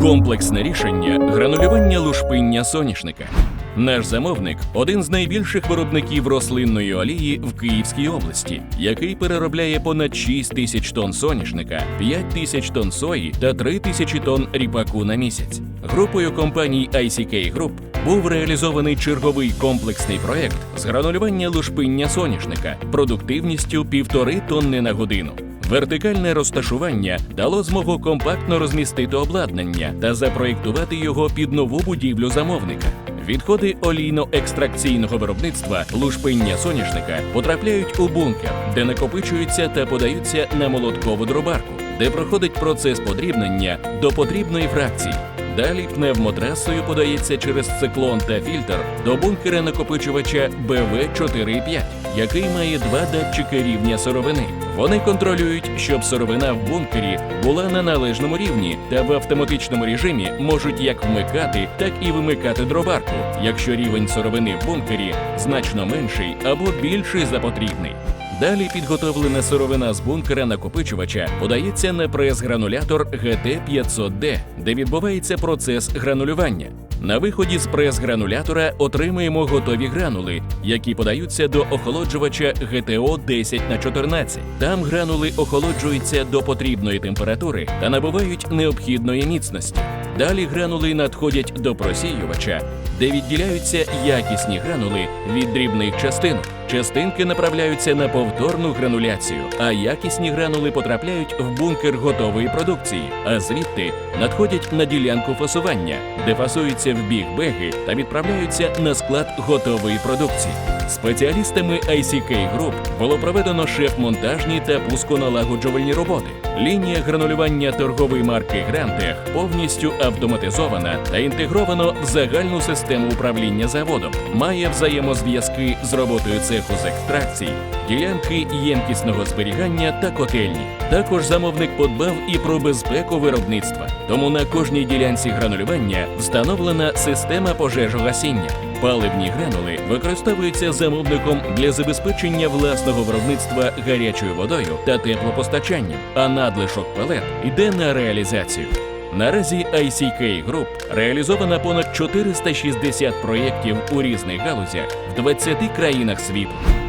Комплексне рішення гранулювання лушпиння соняшника. Наш замовник один з найбільших виробників рослинної олії в Київській області, який переробляє понад 6 тисяч тонн соняшника, 5 тисяч тонн сої та 3 тисячі тонн ріпаку на місяць. Групою компаній ICK Group був реалізований черговий комплексний проект з гранулювання лушпиння соняшника продуктивністю півтори тонни на годину. Вертикальне розташування дало змогу компактно розмістити обладнання та запроєктувати його під нову будівлю замовника. Відходи олійно-екстракційного виробництва лушпиння соняшника потрапляють у бункер, де накопичуються та подаються на молоткову дробарку, де проходить процес подрібнення до потрібної фракції. Далі пневмотрасою подається через циклон та фільтр до бункера накопичувача БВ-4,5, який має два датчики рівня сировини. Вони контролюють, щоб сировина в бункері була на належному рівні та в автоматичному режимі можуть як вмикати, так і вимикати дробарку, якщо рівень сировини в бункері значно менший або більший за потрібний. Далі підготовлена сировина з бункера накопичувача подається на прес-гранулятор GT500D, де відбувається процес гранулювання. На виході з прес-гранулятора отримуємо готові гранули, які подаються до охолоджувача GTO 10 на 14. Там гранули охолоджуються до потрібної температури та набувають необхідної міцності. Далі гранули надходять до просіювача, де відділяються якісні гранули від дрібних частинок. Частинки направляються на повторну грануляцію, а якісні гранули потрапляють в бункер готової продукції, а звідти надходять на ділянку фасування, де фасуються в бік беги та відправляються на склад готової продукції. Спеціалістами ICK Group було проведено шеф-монтажні та пусконалагоджувальні роботи. Лінія гранулювання торгової марки Грантех повністю автоматизована та інтегровано в загальну систему управління заводом. Має взаємозв'язки з роботою цеху з екстракції, ділянки ємкісного зберігання та котельні. Також замовник подбав і про безпеку виробництва. Тому на кожній ділянці гранулювання встановлена система пожежогасіння. Паливні гранули використовуються замовником для забезпечення власного виробництва гарячою водою та теплопостачанням, а надлишок пелет йде на реалізацію. Наразі ICK Group реалізовано понад 460 проєктів у різних галузях в 20 країнах світу.